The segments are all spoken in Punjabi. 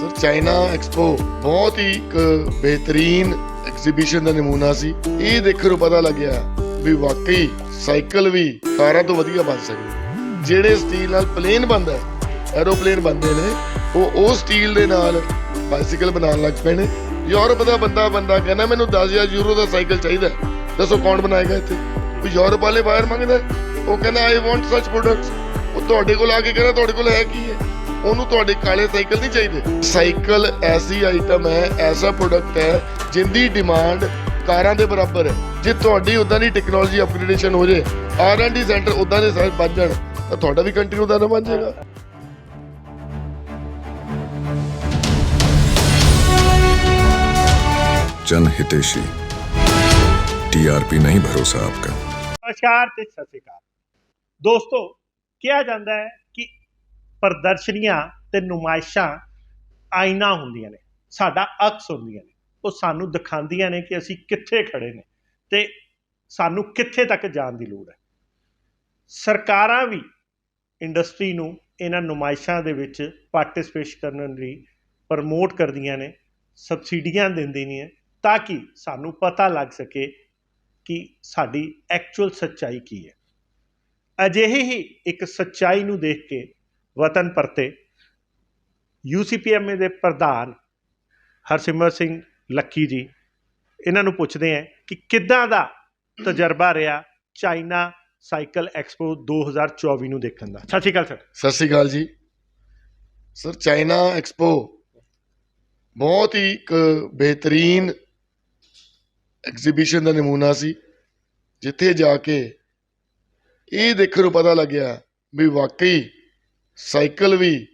ਸਰ, ਚਾਈਨਾ ਐਕਸਪੋ ਬਹੁਤ ਹੀ ਇੱਕ ਬਿਹਤਰੀਨ ਐਗਜ਼ੀਬਿਸ਼ਨ ਦਾ ਨਮੂਨਾ ਸੀ। ਇਹ ਦੇਖਣ ਨੂੰ ਪਤਾ ਲੱਗਿਆ ਵੀ ਵਾਕਈ ਸਾਈਕਲ ਵੀ ਕਾਰਾਂ ਤੋਂ ਵਧੀਆ ਬਣ ਸਕਦੇ ਜਿਹੜੇ ਸਟੀਲ ਨਾਲ ਪਲੇਨ ਬਣਦਾ ਹੈ, ਐਰੋਪਲੇਨ ਬਣਦੇ ਨੇ, ਉਹ ਉਹ ਸਟੀਲ ਦੇ ਨਾਲ ਬਾਈਸਾਈਕਲ ਬਣਾਉਣ ਲੱਗ ਪਏ ਨੇ। ਯੂਰਪ ਦਾ ਬੰਦਾ ਬੰਦਾ ਕਹਿੰਦਾ, ਮੈਨੂੰ 10000 ਯੂਰੋ ਦਾ ਸਾਈਕਲ ਚਾਹੀਦਾ ਦੱਸੋ ਕੌਣ ਬਣਾਏਗਾ ਇੱਥੇ? ਕੋਈ ਯੂਰਪ ਵਾਲੇ ਬਾਹਰ ਮੰਗਦਾ ਉਹ ਕਹਿੰਦਾ ਆਈ ਵਾਂਟ ਸੱਚ ਪ੍ਰੋਡਕਟਸ ਉਹ ਤੁਹਾਡੇ ਕੋਲ ਆ ਕੇ ਕਹਿੰਦਾ, ਤੁਹਾਡੇ ਕੋਲ ਹੈ ਕੀ ਹੈ? ਉਹਨੂੰ ਤੁਹਾਡੇ ਕਾਲੇ ਸਾਈਕਲ ਨਹੀਂ ਚਾਹੀਦੇ। ਸਾਈਕਲ ਐਸੀ ਆਈਟਮ ਹੈ ਐਸਾ ਪ੍ਰੋਡਕਟ ਹੈ ਜਿੰਦੀ ਡਿਮਾਂਡ ਕਾਰਾਂ ਦੇ ਬਰਾਬਰ ਹੈ। ਜੇ ਤੁਹਾਡੀ ਉਦਾਂ ਦੀ ਟੈਕਨੋਲੋਜੀ ਅਪਗ੍ਰੇਡੇਸ਼ਨ ਹੋ ਜੇ ਆਰ&ਡੀ ਸੈਂਟਰ ਉਦਾਂ ਦੇ ਸਾਰੇ ਬਣ ਜਾਣ ਤਾਂ ਤੁਹਾਡਾ ਵੀ ਕੰਟਰੀ ਉਦਾਂ ਦਾ ਬਣ ਜਾਏਗਾ। ਜਨ ਹਿਤੇਸ਼ੀ टीआरपी नहीं भरोसा आपका नमस्कार सत श्रीकाल दोस्तों किया जाता ਪ੍ਰਦਰਸ਼ਨੀਆਂ ਤੇ ਨੁਮਾਇਸ਼ਾਂ ਆਇਨਾ ਹੁੰਦੀਆਂ ਨੇ, ਸਾਡਾ ਅਕਸ ਹੁੰਦੀਆਂ ਨੇ। ਉਹ ਸਾਨੂੰ ਦਿਖਾਉਂਦੀਆਂ ਨੇ ਕਿ ਅਸੀਂ ਕਿੱਥੇ ਖੜੇ ਨੇ ਤੇ ਸਾਨੂੰ ਕਿੱਥੇ ਤੱਕ ਜਾਣ ਦੀ ਲੋੜ ਹੈ। ਸਰਕਾਰਾਂ ਵੀ ਇੰਡਸਟਰੀ ਨੂੰ ਇਹਨਾਂ ਨੁਮਾਇਸ਼ਾਂ ਦੇ ਵਿੱਚ ਪਾਰਟਿਸਿਪੇਟ ਕਰਨ ਲਈ ਪ੍ਰਮੋਟ ਕਰਦੀਆਂ ਨੇ, ਸਬਸਿਡੀਆਂ ਦਿੰਦੀਆਂ ਨੇ ਤਾਂ ਕਿ ਸਾਨੂੰ ਪਤਾ ਲੱਗ ਸਕੇ ਕਿ ਸਾਡੀ ਐਕਚੁਅਲ ਸੱਚਾਈ ਕੀ ਹੈ। ਅਜਿਹੇ ਹੀ ਇੱਕ ਸੱਚਾਈ ਨੂੰ ਦੇਖ ਕੇ ਵਤਨ ਪਰਤੇ। ਯੂਸੀਪੀਐਮਏ ਦੇ ਪ੍ਰਧਾਨ ਹਰਸਿਮਰਤ ਸਿੰਘ ਲੱਕੀ ਜੀ, ਇਹਨਾਂ ਨੂੰ ਪੁੱਛਦੇ ਆ ਕਿ ਕਿੱਦਾਂ ਦਾ ਤਜਰਬਾ ਰਿਹਾ ਚਾਈਨਾ ਸਾਈਕਲ ਐਕਸਪੋ 2024 ਨੂੰ ਦੇਖਣ ਦਾ। ਸਤਿ ਸ਼੍ਰੀ ਅਕਾਲ ਸਰ। ਸਤਿ ਸ਼੍ਰੀ ਅਕਾਲ ਜੀ। ਸਰ, ਚਾਈਨਾ ਐਕਸਪੋ ਬਹੁਤ ਹੀ ਇੱਕ ਬਿਹਤਰੀਨ ਐਗਜ਼ੀਬਿਸ਼ਨ ਦਾ ਨਮੂਨਾ ਸੀ, ਜਿੱਥੇ ਜਾ ਕੇ ਇਹ ਦੇਖਣ ਨੂੰ ਪਤਾ ਲੱਗਿਆ ਵੀ ਵਾਕਈ ਸਾਈਕਲ ਵੀ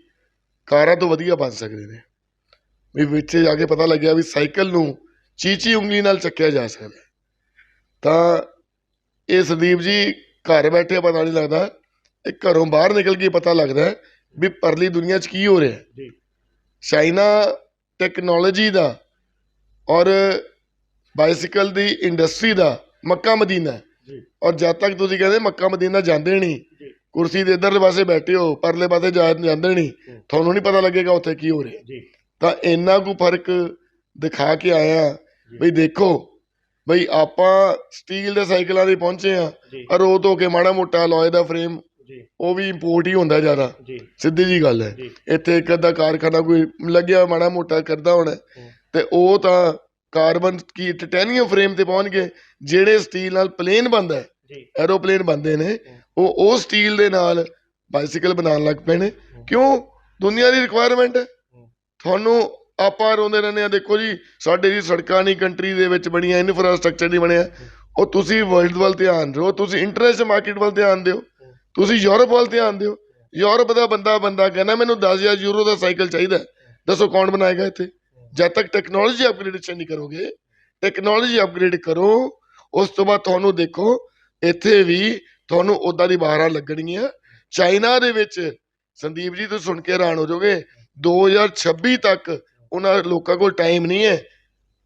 ਕਾਰਾਂ ਤੋਂ ਵਧੀਆ ਬਣ ਸਕਦੇ ਨੇ। ਵੀ ਵਿੱਚ ਜਾ ਕੇ ਪਤਾ ਲੱਗਿਆ ਵੀ ਸਾਈਕਲ ਨੂੰ ਚੀਚੀ ਉਂਗਲੀ ਨਾਲ ਚੱਕਿਆ ਜਾ ਸਕਦਾ। ਤਾਂ ਇਹ ਸੰਦੀਪ ਜੀ ਘਰ ਬੈਠੇ ਪਤਾ ਨਹੀਂ ਲੱਗਦਾ ਇਹ ਘਰੋਂ ਬਾਹਰ ਨਿਕਲ ਕੇ ਪਤਾ ਲੱਗਦਾ ਵੀ ਪਰਲੀ ਦੁਨੀਆ 'ਚ ਕੀ ਹੋ ਰਿਹਾ ਜੀ। ਚਾਈਨਾ ਟੈਕਨੋਲੋਜੀ ਦਾ ਔਰ ਬਾਈਸਾਈਕਲ ਦੀ ਇੰਡਸਟਰੀ ਦਾ ਮੱਕਾ ਮਦੀਨਾ ਔਰ ਜਦ ਤੱਕ ਤੁਸੀਂ ਕਹਿੰਦੇ ਮੱਕਾ ਮਦੀਨਾ ਜਾਂਦੇ ਨਹੀਂ ਕੁਰਸੀ ਦੇ ਇੱਧਰਲੇ ਪਾਸੇ ਬੈਠੇ ਹੋ ਪਰਲੇ ਪਾਸੇ ਜਾ ਜਾਂਦੇ ਨਹੀਂ। ਤੁਹਾਨੂੰ ਨਹੀਂ ਪਤਾ ਲੱਗੇਗਾ ਉੱਥੇ ਕੀ ਹੋ ਰਿਹਾ। ਜੀ। ਤਾਂ ਇੰਨਾ ਕੁ ਫ਼ਰਕ ਦਿਖਾ ਕੇ ਆਇਆ। ਬਈ ਦੇਖੋ ਬਈ ਆਪਾਂ ਸਟੀਲ ਦੇ ਸਾਈਕਲਾਂ ਦੇ ਪਹੁੰਚੇ ਆ ਔਰ ਉਹ ਧੋ ਕੇ ਮਾੜਾ ਮੋਟਾ ਲੋਹੇ ਦਾ ਫਰੇਮ ਉਹ ਵੀ ਇੰਪੋਰਟ ਹੀ ਹੁੰਦਾ ਜ਼ਿਆਦਾ। ਸਿੱਧੀ ਜੀ ਗੱਲ ਹੈ। ਇੱਥੇ ਇੱਕ ਅੱਧਾ ਕਾਰਖਾਨਾ ਕੋਈ ਲੱਗਿਆ ਮਾੜਾ ਮੋਟਾ ਕਰਦਾ ਹੋਣਾ। ਤੇ ਉਹ ਤਾਂ ਕਾਰਬਨ ਕੀ ਟਿਟੈਨੀਅਮ ਫਰੇਮ ਤੇ ਪਹੁੰਚ ਗਏ ਜਿਹੜੇ ਸਟੀਲ ਨਾਲ ਪਲੇਨ ਬਣਦਾ ਹੈ। ਐਰੋਪਲੇਨ ਬਣਦੇ ਨੇ। ਉਹ ਉਹ ਸਟੀਲ ਦੇ ਨਾਲ ਬਾਈਸਾਈਕਲ ਬਣਾਉਣ ਲੱਗ ਪਏ ਨੇ। ਕਿਉਂ? ਦੁਨੀਆ ਦੀ ਰਿਕੁਆਇਰਮੈਂਟ ਹੈ। ਤੁਹਾਨੂੰ ਆਪਾਂ ਰੋਂਦੇ ਰਹਿੰਦੇ ਆ ਦੇਖੋ ਜੀ, ਸਾਡੇ ਜੀ ਸੜਕਾਂ ਨਹੀਂ ਕੰਟਰੀ ਦੇ ਵਿੱਚ ਬਣੀਆਂ ਇਨਫਰਾਸਟ੍ਰਕਚਰ ਨਹੀਂ ਬਣਿਆ। ਉਹ ਤੁਸੀਂ ਵਰਲਡ ਵੱਲ ਧਿਆਨ ਦਿਓ, ਤੁਸੀਂ ਇੰਟਰਨੈਸ਼ਨਲ ਮਾਰਕੀਟ ਵੱਲ ਧਿਆਨ ਦਿਓ। ਤੁਸੀਂ ਯੂਰਪ ਵੱਲ ਧਿਆਨ ਦਿਓ। ਯੂਰਪ ਦਾ ਬੰਦਾ ਬੰਦਾ ਕਹਿੰਦਾ, ਮੈਨੂੰ 10000 ਯੂਰੋ ਦਾ ਸਾਈਕਲ ਚਾਹੀਦਾ ਦੱਸੋ ਕੌਣ ਬਣਾਏਗਾ ਇੱਥੇ? ਜਦ ਤੱਕ ਟੈਕਨੋਲੋਜੀ ਅਪਗ੍ਰੇਡੇਸ਼ਨ ਨਹੀਂ ਕਰੋਗੇ ਟੈਕਨੋਲੋਜੀ ਅਪਗ੍ਰੇਡ ਕਰੋ। ਉਸ ਤੋਂ ਬਾਅਦ ਤੁਹਾਨੂੰ ਦੇਖੋ, ਇੱਥੇ ਵੀ ਤੁਹਾਨੂੰ ਉਦਾਂ ਦੀ ਬਾਹਰਾਂ ਲੱਗਣਗੀਆਂ। ਚਾਈਨਾ ਦੇ ਵਿੱਚ ਸੰਦੀਪ ਜੀ ਤੁਸੀਂ ਸੁਣ ਕੇ ਹੈਰਾਨ ਹੋ ਜਾਓਗੇ 2026 ਤੱਕ ਉਹਨਾਂ ਲੋਕਾਂ ਕੋਲ ਟਾਈਮ ਨਹੀਂ ਹੈ।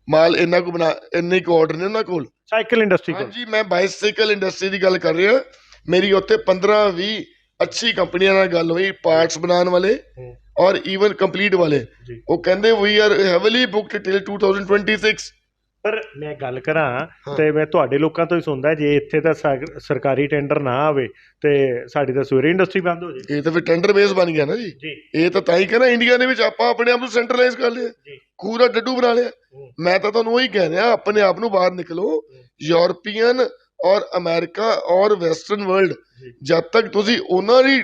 ਮਾਲ ਇੰਨਾ ਕੁ ਬਣਾ ਇੰਨੇ ਕੁ ਆਰਡਰ ਨੇ ਉਹਨਾਂ ਕੋਲ। ਸਾਈਕਲ ਇੰਡਸਟਰੀ ਕੋਲ। ਹਾਂਜੀ ਮੈਂ ਬਾਈਸਾਈਕਲ ਇੰਡਸਟਰੀ ਦੀ ਗੱਲ ਕਰ ਰਿਹਾ। ਮੇਰੀ ਉੱਥੇ 15 20 ਅੱਛੀ ਕੰਪਨੀਆਂ ਨਾਲ ਗੱਲ ਹੋਈ ਪਾਰਟਸ ਬਣਾਉਣ ਵਾਲੇ। ਔਰ ਈਵਨ ਕੰਪਲੀਟ ਵਾਲੇ। ਉਹ ਕਹਿੰਦੇ we are heavily booked till 2026 ਪਰ ਮੈਂ ਗੱਲ ਕਰਾਂ। ਤੇ ਮੈਂ ਤੁਹਾਡੇ ਲੋਕਾਂ ਤੋਂ ਹੀ ਸੁਣਦਾ ਜੇ ਇੱਥੇ ਤਾਂ ਸਰ- ਸਰਕਾਰੀ ਟੈਂਡਰ ਨਾ ਆਵੇ ਤੇ ਸਾਡੀ ਤਾਂ ਸਵੇਰੇ ਇੰਡਸਟਰੀ ਬੰਦ ਹੋ ਜੇ ਇਹ ਤਾਂ ਫਿਰ ਟੈਂਡਰ ਬੇਸ ਬਣ ਗਿਆ ਨਾ ਜੀ ਇਹ ਤਾਂ ਤਾਂ ਹੀ ਕਹਿੰਦਾ ਇੰਡੀਆ ਦੇ ਵਿੱਚ ਆਪਾਂ ਆਪਣੇ ਆਪ ਨੂੰ ਸੈਂਟਰਲਾਈਜ਼ ਕਰ ਲਿਆ ਪੂਰਾ ਡੱਡੂ ਬਣਾ ਲਿਆ। ਮੈਂ ਤਾਂ ਤੁਹਾਨੂੰ ਉਹੀ ਕਹਿ ਰਿਹਾ ਆਪਣੇ ਆਪ ਨੂੰ ਬਾਹਰ ਨਿਕਲੋ ਯੂਰਪੀਅਨ ਔਰ ਅਮਰੀਕਾ ਔਰ ਵੈਸਟਰਨ ਵਰਲਡ। ਜਦ ਤੱਕ ਤੁਸੀਂ ਉਹਨਾਂ ਦੀ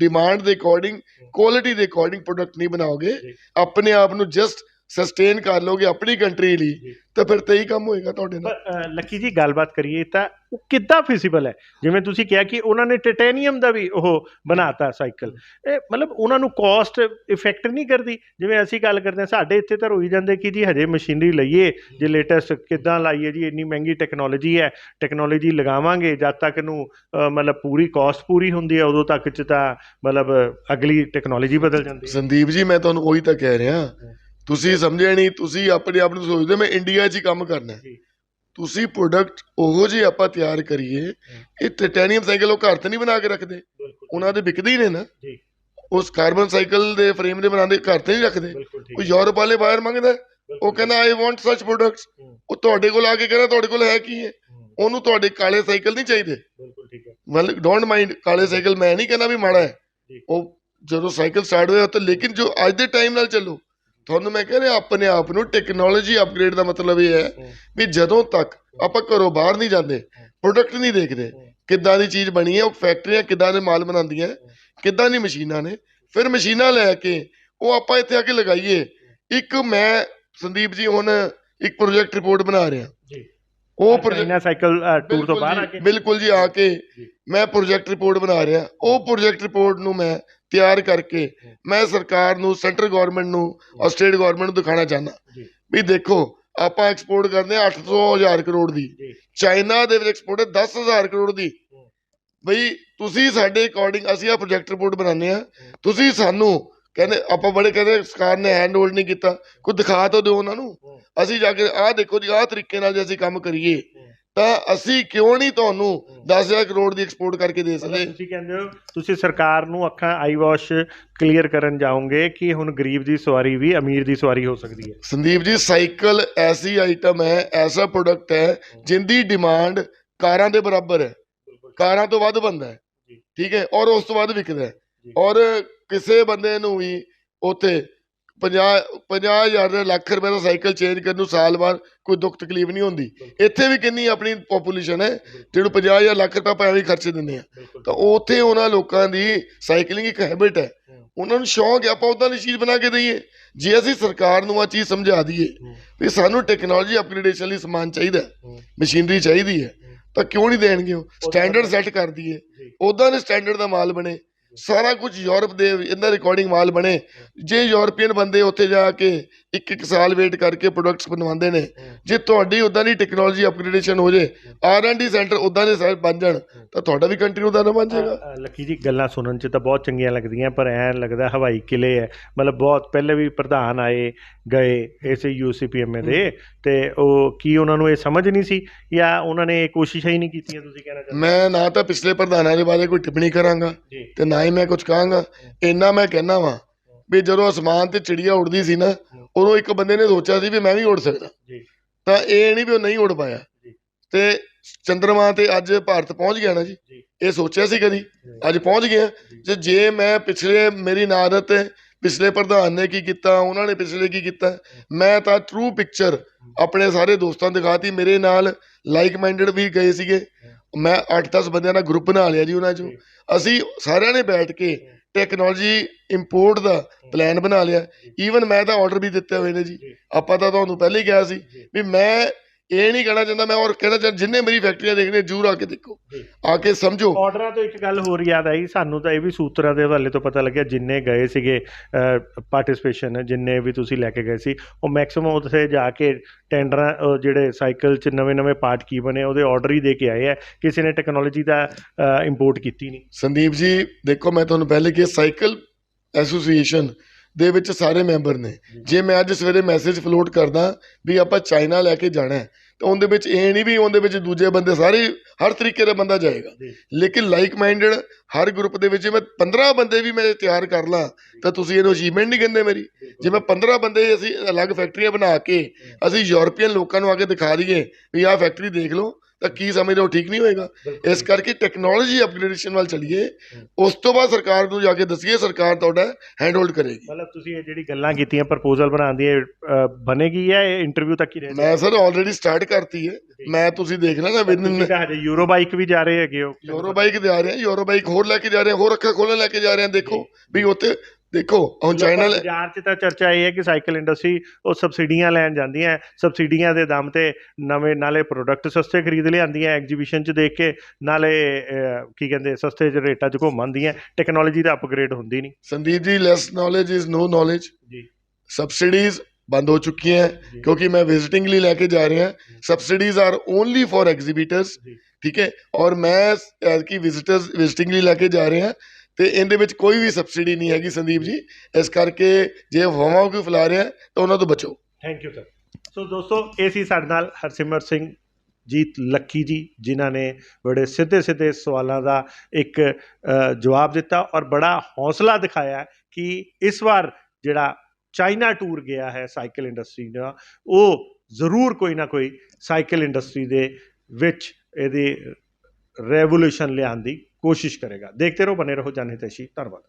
ਡਿਮਾਂਡ ਦੇ ਅਕੋਰਡਿੰਗ ਕੁਆਲਿਟੀ ਦੇ ਅਕੋਰਡਿੰਗ ਪ੍ਰੋਡਕਟ ਨਹੀਂ ਬਣਾਓਗੇ। ਆਪਣੇ ਆਪ ਨੂੰ ਜਸਟ ਸਸਟੇਨ ਕਰ ਲੋਗੇ ਆਪਣੀ ਕੰਟਰੀ ਲਈ। ਤਾਂ ਫਿਰ ਤੇ ਹੀ ਕੰਮ ਹੋਏਗਾ ਤੁਹਾਡੇ ਨਾਲ। ਲੱਕੀ ਜੀ ਗੱਲਬਾਤ ਕਰੀਏ ਤਾਂ ਉਹ ਕਿੱਦਾਂ ਫਿਜ਼ੀਬਲ ਹੈ? ਜਿਵੇਂ ਤੁਸੀਂ ਕਿਹਾ ਕਿ ਉਹਨਾਂ ਨੇ ਟਿਟੈਨੀਅਮ ਦਾ ਵੀ ਉਹ ਬਣਾਤਾ ਸਾਈਕਲ ਇਹ ਮਤਲਬ ਉਹਨਾਂ ਨੂੰ ਕਾਸਟ ਇਫੈਕਟ ਨਹੀਂ ਕਰਦੀ। ਜਿਵੇਂ ਅਸੀਂ ਗੱਲ ਕਰਦੇ ਹਾਂ ਸਾਡੇ ਇੱਥੇ ਤਾਂ ਰੋਈ ਜਾਂਦੇ ਕਿ ਜੀ ਹਜੇ ਮਸ਼ੀਨਰੀ ਲਈਏ ਜੇ ਲੇਟੈਸਟ ਕਿੱਦਾਂ ਲਾਈਏ ਜੀ ਇੰਨੀ ਮਹਿੰਗੀ ਟੈਕਨੋਲੋਜੀ ਹੈ ਟੈਕਨੋਲੋਜੀ ਲਗਾਵਾਂਗੇ ਜਦ ਤੱਕ ਨੂੰ ਮਤਲਬ ਪੂਰੀ ਕਾਸਟ ਪੂਰੀ ਹੁੰਦੀ ਹੈ ਉਦੋਂ ਤੱਕ ਚ ਤਾਂ ਮਤਲਬ ਅਗਲੀ ਟੈਕਨੋਲੋਜੀ ਬਦਲ ਜਾਂਦੀ ਹੈ। ਸੰਦੀਪ ਜੀ ਮੈਂ ਤੁਹਾਨੂੰ ਉਹੀ ਤਾਂ ਕਹਿ ਰਿਹਾ। ਤੁਸੀਂ ਸਮਝਿਆ ਨਹੀਂ ਤੁਸੀਂ ਆਪਣੇ ਆਪ ਨੂੰ ਸੋਚਦੇ ਮੈਂ ਇੰਡੀਆ 'ਚ ਹੀ ਕੰਮ ਕਰਨਾ। ਤੁਸੀਂ ਪ੍ਰੋਡਕਟ ਉਹੋ ਜਿਹੇ ਆਪਾਂ ਤਿਆਰ ਕਰੀਏ ਇਹ ਟਿਟੈਨੀਅਮ ਸਾਈਕਲ ਉਹ ਘਰ ਤੇ ਨਹੀਂ ਬਣਾ ਕੇ ਰੱਖਦੇ। ਉਹਨਾਂ ਦੇ ਵਿਕਦੇ ਹੀ ਨੇ ਨਾ। ਉਸ ਕਾਰਬਨ ਸਾਈਕਲ ਦੇ ਫਰੇਮ ਦੇ ਬਣਾਉਂਦੇ ਘਰ ਤੇ ਨਹੀਂ ਰੱਖਦੇ। ਉਹ ਯੂਰਪ ਵਾਲੇ ਬਾਹਰ ਮੰਗਦਾ। ਉਹ ਕਹਿੰਦਾ ਆਈ ਵਾਂਟ ਸੱਚ ਪ੍ਰੋਡਕਟਸ। ਉਹ ਤੁਹਾਡੇ ਕੋਲ ਆ ਕੇ ਕਹਿੰਦਾ ਤੁਹਾਡੇ ਕੋਲ ਹੈ ਕੀ ਹੈ? ਉਹਨੂੰ ਤੁਹਾਡੇ ਕਾਲੇ ਸਾਈਕਲ ਨਹੀਂ ਚਾਹੀਦੇ। ਬਿਲਕੁਲ ਠੀਕ ਹੈ। ਮਤਲਬ ਡੋਂਟ ਮਾਈਂਡ ਕਾਲੇ ਸਾਈਕਲ ਮੈਂ ਨਹੀਂ ਕਹਿੰਦਾ ਵੀ ਮਾੜਾ ਹੈ। ਉਹ ਜਦੋਂ ਸਾਈਕਲ ਸਟਾਰਟ ਹੋਇਆ ਤਾਂ ਲੇਕਿਨ ਜੋ ਅੱਜ ਦੇ ਟਾਈਮ ਨਾਲ ਚੱਲੋ ਤੁਹਾਨੂੰ ਮੈਂ ਕਹਿ ਰਿਹਾ ਆਪਣੇ ਆਪ ਨੂੰ ਟੈਕਨੋਲੋਜੀ ਅਪਗ੍ਰੇਡ ਦਾ ਮਤਲਬ ਇਹ ਹੈ ਵੀ ਜਦੋਂ ਤੱਕ ਆਪਾਂ ਘਰੋਂ ਬਾਹਰ ਨਹੀਂ ਜਾਂਦੇ ਪ੍ਰੋਡਕਟ ਨਹੀਂ ਦੇਖਦੇ ਕਿੱਦਾਂ ਦੀ ਚੀਜ਼ ਬਣੀ ਹੈ ਉਹ ਫੈਕਟਰੀਆਂ ਕਿੱਦਾਂ ਦੇ ਮਾਲ ਬਣਾਉਂਦੀਆਂ ਕਿੱਦਾਂ ਦੀ ਮਸ਼ੀਨਾਂ ਨੇ ਫਿਰ ਮਸ਼ੀਨਾਂ ਲੈ ਕੇ ਉਹ ਆਪਾਂ ਇੱਥੇ ਆ ਕੇ ਲਗਾਈਏ। ਇੱਕ ਮੈਂ ਸੰਦੀਪ ਜੀ ਹੁਣ ਇੱਕ ਪ੍ਰੋਜੈਕਟ ਰਿਪੋਰਟ ਬਣਾ ਰਿਹਾ। ਜੀ। ਉਹ ਪ੍ਰੋਜੈਕਟ ਸਾਈਕਲ ਟੂਰ ਤੋਂ ਬਿਲਕੁਲ ਬਾਹਰ ਜੀ, ਆ ਕੇ? ਬਿਲਕੁਲ ਜੀ ਆ ਕੇ। ਮੈਂ ਪ੍ਰੋਜੈਕਟ ਰਿਪੋਰਟ ਬਣਾ ਰਿਹਾ। ਉਹ ਪ੍ਰੋਜੈਕਟ ਰਿਪੋਰਟ ਨੂੰ ਮੈਂ ਤਿਆਰ ਕਰਕੇ ਮੈਂ ਸਰਕਾਰ ਨੂੰ ਸੈਂਟਰ ਗਵਰਨਮੈਂਟ ਨੂੰ ਔਰ ਸਟੇਟ ਗਵਰਨਮੈਂਟ ਨੂੰ ਦਿਖਾਣਾ ਚਾਹੁੰਦਾ। ਵੀ ਦੇਖੋ ਆਪਾਂ ਐਕਸਪੋਰਟ ਕਰਦੇ ਹਾਂ 800 ਹਜ਼ਾਰ ਕਰੋੜ ਦੀ। ਚਾਈਨਾ ਦੇ ਵਿੱਚ ਐਕਸਪੋਰਟ ਹੈ 10000 ਕਰੋੜ ਦੀ। ਬਈ ਤੁਸੀਂ ਸਾਡੇ ਅਕੋਰਡਿੰਗ ਅਸੀਂ ਆ ਪ੍ਰੋਜੈਕਟ ਰਿਪੋਰਟ ਬਣਾਉਂਦੇ ਆ ਤੁਸੀਂ ਸਾਨੂੰ ਕਹਿੰਦੇ ਆਪਾਂ ਬੜੇ ਕਹਿੰਦੇ ਸਰਕਾਰ ਨੇ ਹੈਂਡ ਹੋਲਡ ਨਹੀਂ ਕੀਤਾ। ਕੋਈ ਦਿਖਾ ਤਾਂ ਦਿਓ ਉਹਨਾਂ ਨੂੰ। ਅਸੀਂ ਜਾ ਕੇ ਆਹ ਦੇਖੋ ਜੀ ਆਹ ਤਰੀਕੇ ਨਾਲ ਜੇ ਅਸੀਂ ਕੰਮ ਕਰੀਏ। ਤਾਂ ਅਸੀਂ ਕਿਉਂ ਨਹੀਂ ਤੁਹਾਨੂੰ 10000 ਕਰੋੜ ਦੀ ਐਕਸਪੋਰਟ ਕਰਕੇ ਦੇ ਸਕਦੇ? ਤੁਸੀਂ ਕਹਿੰਦੇ ਹੋ ਤੁਸੀਂ ਸਰਕਾਰ ਨੂੰ ਅੱਖਾਂ ਆਈ ਵਾਸ਼ ਕਲੀਅਰ ਕਰਨ ਜਾਓਗੇ ਕਿ ਹੁਣ ਗਰੀਬ ਦੀ ਸਵਾਰੀ ਵੀ ਅਮੀਰ ਦੀ ਸਵਾਰੀ ਹੋ ਸਕਦੀ ਹੈ? ਸੰਦੀਪ ਜੀ ਸਾਈਕਲ ਐਸੀ ਆਈਟਮ ਹੈ ਐਸਾ ਪ੍ਰੋਡਕਟ ਹੈ ਜਿੰਦੀ ਡਿਮਾਂਡ ਕਾਰਾਂ ਦੇ ਬਰਾਬਰ ਹੈ। ਕਾਰਾਂ ਤੋਂ ਵੱਧ ਬੰਦਾ ਹੈ। ਠੀਕ ਹੈ ਔਰ ਉਸ ਤੋਂ ਵੱਧ ਵਿਕਦਾ ਹੈ। ਔਰ ਕਿਸੇ ਬੰਦੇ ਨੂੰ ਵੀ ਉੱਥੇ 50 50000 ਦੇ ਲੱਖ ਰੁਪਏ ਦਾ ਸਾਈਕਲ ਚੇਂਜ ਕਰਨ ਨੂੰ ਸਾਲ ਬਾਅਦ ਕੋਈ ਦੁੱਖ ਤਕਲੀਫ ਨਹੀਂ ਹੁੰਦੀ। ਇੱਥੇ ਵੀ ਕਿੰਨੀ ਆਪਣੀ ਪੋਪੂਲੇਸ਼ਨ ਹੈ ਜਿਹਨੂੰ 50000 ਲੱਖ ਰੁਪਏ ਆਪਾਂ ਐਵੇਂ ਖਰਚ ਦਿੰਦੇ ਆ ਤਾਂ ਉੱਥੇ ਉਹਨਾਂ ਲੋਕਾਂ ਦੀ ਸਾਈਕਲਿੰਗ ਇੱਕ ਹੈਬਿਟ ਹੈ। ਉਹਨਾਂ ਨੂੰ ਸ਼ੌਂਕ ਹੈ ਆਪਾਂ ਉਦਾਂ ਦੀ ਚੀਜ਼ ਬਣਾ ਕੇ ਦਈਏ। ਜੇ ਅਸੀਂ ਸਰਕਾਰ ਨੂੰ ਆ ਚੀਜ਼ ਸਮਝਾ ਦਈਏ ਵੀ ਸਾਨੂੰ ਟੈਕਨੋਲੋਜੀ ਅਪਗ੍ਰੇਡੇਸ਼ਨ ਲਈ ਸਮਾਨ ਚਾਹੀਦਾ ਮਸ਼ੀਨਰੀ ਚਾਹੀਦੀ ਹੈ ਤਾਂ ਕਿਉਂ ਨਹੀਂ ਦੇਣਗੇ ਉਹ ਸਟੈਂਡਰਡ ਸੈੱਟ ਕਰ ਦਈਏ। ਉਦਾਂ ਦੇ ਸਟੈਂਡਰਡ ਦਾ ਮਾਲ ਬਣੇ। ਸਾਰਾ ਕੁਝ ਯੂਰਪ ਦੇ ਇਹਦਾ ਰਿਕਾਰਡਿੰਗ ਮਾਲ ਬਣੇ। ਜੇ ਯੂਰਪੀਅਨ ਬੰਦੇ ਉੱਥੇ ਜਾ ਕੇ ਇੱਕ ਇੱਕ ਸਾਲ ਵੇਟ ਕਰਕੇ ਪ੍ਰੋਡਕਟਸ ਬਣਵਾਉਂਦੇ ਨੇ ਜੇ ਤੁਹਾਡੀ ਉਦਾਂ ਦੀ ਟੈਕਨੋਲੋਜੀ ਅਪਗ੍ਰੇਡੇਸ਼ਨ ਹੋ J R and D centre ਉਦਾਂ ਦੇ ਸਾਰੇ ਬਣ ਜਾਣ ਤਾਂ ਤੁਹਾਡਾ ਵੀ ਕੰਟਰੀ ਉਦਾਂ ਦਾ ਬਣ ਜਾਏਗਾ। ਲੱਕੀ ਜੀ ਗੱਲਾਂ ਸੁਣਨ 'ਚ ਤਾਂ ਬਹੁਤ ਚੰਗੀਆਂ ਲੱਗਦੀਆਂ ਪਰ ਐਂ ਲੱਗਦਾ ਹਵਾਈ ਕਿਲੇ ਹੈ। ਮਤਲਬ ਬਹੁਤ ਪਹਿਲੇ ਵੀ ਪ੍ਰਧਾਨ ਆਏ ਗਏ ਇਸੇ ਯੂਸੀਪੀਐਮਏ ਦੇ ਤੇ ਉਹ ਕੀ ਉਹਨਾਂ ਨੂੰ ਇਹ ਸਮਝ ਨਹੀਂ ਸੀ ਜਾਂ ਉਹਨਾਂ ਨੇ ਇਹ ਕੋਸ਼ਿਸ਼ਾਂ ਹੀ ਨਹੀਂ ਕੀਤੀਆਂ ਤੁਸੀਂ ਕਹਿਣਾ ਚਾਹੁੰਦੇ ਮੈਂ ਨਾ ਤਾਂ ਪਿਛਲੇ ਪ੍ਰਧਾਨਾਂ ਦੇ ਬਾਰੇ ਕੋਈ ਟਿੱਪਣੀ ਕਰਾਂਗਾ ਤੇ ਨਾ ਹੀ ਮੈਂ ਕੁਝ ਕਹਾਂਗਾ। ਇੰਨਾ ਮੈਂ ਕਹਿਣਾ ਵਾਂ ਵੀ ਜਦੋਂ ਅਸਮਾਨ ਤੇ ਚਿੜੀਆ ਉੜਦੀ ਸੀ ਨਾ ਉਦੋਂ ਇੱਕ ਬੰਦੇ ਨੇ ਸੋਚਿਆ ਸੀ ਵੀ ਮੈਂ ਵੀ ਉੜ ਸਕਦਾ। ਜੀ। ਤਾਂ ਇਹ ਨਹੀਂ ਵੀ ਉਹ ਨਹੀਂ ਉੜ ਪਾਇਆ। ਤੇ ਚੰਦਰਮਾ ਤੇ ਅੱਜ ਭਾਰਤ ਪਹੁੰਚ ਗਿਆ ਨਾ ਜੀ। ਇਹ ਸੋਚਿਆ ਸੀ ਕਦੀ? ਅੱਜ ਪਹੁੰਚ ਗਿਆ। ਜੇ। ਜੇ ਮੈਂ ਪਿਛਲੇ ਮੇਰੀ ਨਾਦਤ ਹੈ ਪਿਛਲੇ ਪ੍ਰਧਾਨ ਨੇ ਕੀ ਕੀਤਾ ਉਹਨਾਂ ਨੇ ਪਿਛਲੇ ਕੀ ਕੀਤਾ ਮੈਂ ਤਾਂ ਟਰੂ ਪਿਕਚਰ ਆਪਣੇ ਸਾਰੇ ਦੋਸਤਾਂ ਦਿਖਾਤੀ। ਮੇਰੇ ਨਾਲ ਲਾਈਕ ਮਾਈਂਡਡ ਵੀ ਗਏ ਸੀਗੇ। ਮੈਂ 8-10 ਬੰਦਿਆਂ ਦਾ ਗਰੁੱਪ ਬਣਾ ਲਿਆ ਜੀ ਉਹਨਾਂ ਚੋਂ। ਅਸੀਂ ਸਾਰਿਆਂ ਨੇ ਬੈਠ ਕੇ ਟੈਕਨੋਲੋਜੀ ਇੰਪੋਰਟ ਦਾ ਪਲਾਨ ਬਣਾ ਲਿਆ। ਈਵਨ ਮੈਂ ਤਾਂ ਆਰਡਰ ਵੀ ਦਿੱਤੇ ਹੋਏ ਨੇ ਜੀ। ਆਪਾਂ ਤਾਂ ਤੁਹਾਨੂੰ ਪਹਿਲੇ ਹੀ ਕਿਹਾ ਸੀ ਵੀ ਮੈਂ ਇਹ ਨਹੀਂ ਕਹਿਣਾ ਚਾਹੁੰਦਾ ਮੈਂ ਔਰ ਕਹਿਣਾ ਚਾਹੁੰਦਾ ਜਿੰਨੇ ਮੇਰੀ ਫੈਕਟਰੀਆਂ ਦੇਖਣੇ ਜਰੂਰ ਆ ਕੇ ਦੇਖੋ। ਆ ਕੇ ਸਮਝੋ। ਆਰਡਰਾਂ ਤੋਂ ਇੱਕ ਗੱਲ ਹੋਰ ਯਾਦ ਆਈ ਸਾਨੂੰ ਤਾਂ ਇਹ ਵੀ ਸੂਤਰਾਂ ਦੇ ਹਵਾਲੇ ਤੋਂ ਪਤਾ ਲੱਗਿਆ ਜਿੰਨੇ ਗਏ ਸੀਗੇ ਪਾਰਟਿਸਪੇਸ਼ਨ ਜਿੰਨੇ ਵੀ ਤੁਸੀਂ ਲੈ ਕੇ ਗਏ ਸੀ ਉਹ ਮੈਕਸਿਮਮ ਉੱਥੇ ਜਾ ਕੇ ਟੈਂਡਰਾਂ ਜਿਹੜੇ ਸਾਈਕਲ 'ਚ ਨਵੇਂ-ਨਵੇਂ ਪਾਰਟ ਕੀ ਬਣੇ ਉਹਦੇ ਆਰਡਰ ਹੀ ਦੇ ਕੇ ਆਏ ਆ। ਕਿਸੇ ਨੇ ਟੈਕਨੋਲੋਜੀ ਦਾ ਇੰਪੋਰਟ ਕੀਤੀ ਨਹੀਂ। ਸੰਦੀਪ ਜੀ ਦੇਖੋ ਮੈਂ ਤੁਹਾਨੂੰ ਪਹਿਲੇ ਕਿਹਾ ਸਾਈਕਲ ਐਸੋਸੀਏਸ਼ਨ ਦੇ ਵਿੱਚ ਸਾਰੇ ਮੈਂਬਰ ਨੇ। ਜੇ। ਮੈਂ ਅੱਜ ਸਵੇਰੇ ਮੈਸੇਜ ਫਲੋਟ ਕਰਦਾ ਵੀ ਆਪਾਂ ਚਾਈਨਾ ਲੈ ਕੇ ਜਾਣਾ ਹੈ ਤਾਂ ਉਹਦੇ ਵਿੱਚ ਇਹ ਨਹੀਂ ਵੀ ਉਹਦੇ ਵਿੱਚ ਦੂਜੇ ਬੰਦੇ ਸਾਰੇ ਹਰ ਤਰੀਕੇ ਦਾ ਬੰਦਾ ਜਾਏਗਾ। ਲੇਕਿਨ ਲਾਈਕ ਮਾਈਂਡਡ ਹਰ ਗਰੁੱਪ ਦੇ ਵਿੱਚ ਮੈਂ 15 ਬੰਦੇ ਵੀ ਮੈਂ ਤਿਆਰ ਕਰ ਲਾਂ ਤਾਂ ਤੁਸੀਂ ਇਹਨੂੰ ਅਚੀਵਮੈਂਟ ਨਹੀਂ ਕਹਿੰਦੇ ਮੇਰੀ। ਜੇ ਮੈਂ 15 ਬੰਦੇ ਅਸੀਂ ਅਲੱਗ ਫੈਕਟਰੀਆਂ ਬਣਾ ਕੇ ਅਸੀਂ ਯੂਰਪੀਅਨ ਲੋਕਾਂ ਨੂੰ ਆ ਕੇ ਦਿਖਾ ਦਈਏ ਵੀ ਆਹ ਫੈਕਟਰੀ ਦੇਖ ਲਓ ਤਾਂ ਕੀ ਸਮਝਦੇ ਹੋ ਠੀਕ ਨਹੀਂ ਹੋਏਗਾ? ਇਸ ਕਰਕੇ ਟੈਕਨੋਲੋਜੀ ਅਪਗ੍ਰੇਡੇਸ਼ਨ ਵੱਲ ਚੱਲੀਏ। ਉਸ ਤੋਂ ਬਾਅਦ ਸਰਕਾਰ ਨੂੰ ਜਾ ਕੇ ਦੱਸੀਏ ਸਰਕਾਰ ਤੁਹਾਡਾ ਹੈਂਡ ਹੋਲਡ ਕਰੇਗੀ। ਮਤਲਬ ਤੁਸੀਂ ਇਹ ਜਿਹੜੀ ਗੱਲਾਂ ਕੀਤੀਆਂ ਪ੍ਰਪੋਜ਼ਲ ਬਣਾਉਣ ਦੀ ਬਣੇਗੀ ਜਾਂ ਇਹ ਇੰਟਰਵਿਊ ਤੱਕ ਹੀ ਰਹਿ ਮੈਂ ਸਰ ਆਲਰੇਡੀ ਸਟਾਰਟ ਕਰਤੀ ਹੈ। ਮੈਂ ਤੁਸੀਂ ਦੇਖ ਲੈਣਾ ਵਿਦ ਤੁਸੀਂ ਤਾਂ ਹਜੇ ਯੂਰੋ ਬਾਈਕ ਵੀ ਜਾ ਰਹੇ ਹੈਗੇ ਹੋ। ਯੂਰੋ ਬਾਈਕ ਜਾ ਰਹੇ ਹਾਂ ਯੂਰੋ ਬਾਈਕ ਹੋਰ ਲੈ ਕੇ ਜਾ ਰਹੇ ਹੋਰ ਅੱਖਾਂ ਖੋਲਣ ਲੈ ਕੇ ਜਾ ਰਹੇ ਹਾਂ ਦੇਖੋ ਵੀ ਉੱਥੇ ਦੇਖੋ ਹੁਣ ਚਾਈਨਾ ਬਾਜ਼ਾਰ 'ਚ ਤਾਂ ਚਰਚਾ ਇਹ ਹੈ ਕਿ ਸਾਈਕਲ ਇੰਡਸਟਰੀ ਉਹ ਸਬਸਿਡੀਆਂ ਲੈਣ ਜਾਂਦੀਆਂ ਹੈ ਸਬਸਿਡੀਆਂ ਦੇ ਦਮ ਤੇ ਨਵੇਂ ਨਾਲੇ ਪ੍ਰੋਡਕਟ ਸਸਤੇ ਖਰੀਦ ਲਿਆਂਦੀਆਂ ਐਗਜ਼ੀਬਿਸ਼ਨ 'ਚ ਦੇਖ ਕੇ ਨਾਲੇ ਕੀ ਕਹਿੰਦੇ ਸਸਤੇ ਜਿਹੇ ਰੇਟਾਂ 'ਚ ਘੁੰਮਾਂਦੀਆਂ ਟੈਕਨੋਲੋਜੀ ਦਾ ਅਪਗ੍ਰੇਡ ਹੁੰਦੀ ਨਹੀਂ। Sandeep ji less knowledge is no knowledge ji. Subsidies ਬੰਦ ਹੋ ਚੁੱਕੀ ਹੈ ਕਿਉਂਕਿ ਮੈਂ विजिटिंग लिए लेके जा रहे हैं subsidies are only for exhibitors ठीक है और मैं की विजिटर्स विजिटिंग लिए लेके जा रहे हैं ਅਤੇ ਇਹਦੇ ਵਿੱਚ ਕੋਈ ਵੀ ਸਬਸਿਡੀ ਨਹੀਂ ਹੈਗੀ ਸੰਦੀਪ ਜੀ। ਇਸ ਕਰਕੇ ਜੇ ਹਵਾਵਾਂ ਕੋਈ ਫੈਲਾ ਰਿਹਾ ਤਾਂ ਉਹਨਾਂ ਤੋਂ ਬਚੋ। ਥੈਂਕ ਯੂ ਸਰ ਸੋ ਦੋਸਤੋ, ਇਹ ਸੀ ਸਾਡੇ ਨਾਲ ਹਰਸਿਮਰ ਸਿੰਘ, ਜੀਤ ਲੱਖੀ ਜੀ, ਜਿਨ੍ਹਾਂ ਨੇ ਬੜੇ ਸਿੱਧੇ ਸਿੱਧੇ ਸਵਾਲਾਂ ਦਾ ਇੱਕ ਜਵਾਬ ਦਿੱਤਾ ਔਰ ਬੜਾ ਹੌਸਲਾ ਦਿਖਾਇਆ ਕਿ ਇਸ ਵਾਰ ਜਿਹੜਾ ਚਾਈਨਾ ਟੂਰ ਗਿਆ ਹੈ ਸਾਈਕਲ ਇੰਡਸਟਰੀ ਦਾ, ਉਹ ਜ਼ਰੂਰ ਕੋਈ ਨਾ ਕੋਈ ਸਾਈਕਲ ਇੰਡਸਟਰੀ ਦੇ ਵਿੱਚ ਇਹਦੇ ਰੈਵੋਲੂਸ਼ਨ ਲਿਆਉਣ ਦੀ ਕੋਸ਼ਿਸ਼ ਕਰੇਗਾ। ਦੇਖਦੇ ਰਹੋ ਬਨੇ ਰਹੋ ਜਨ ਹਿਤੈਸ਼ੀ ਧੰਨਵਾਦ।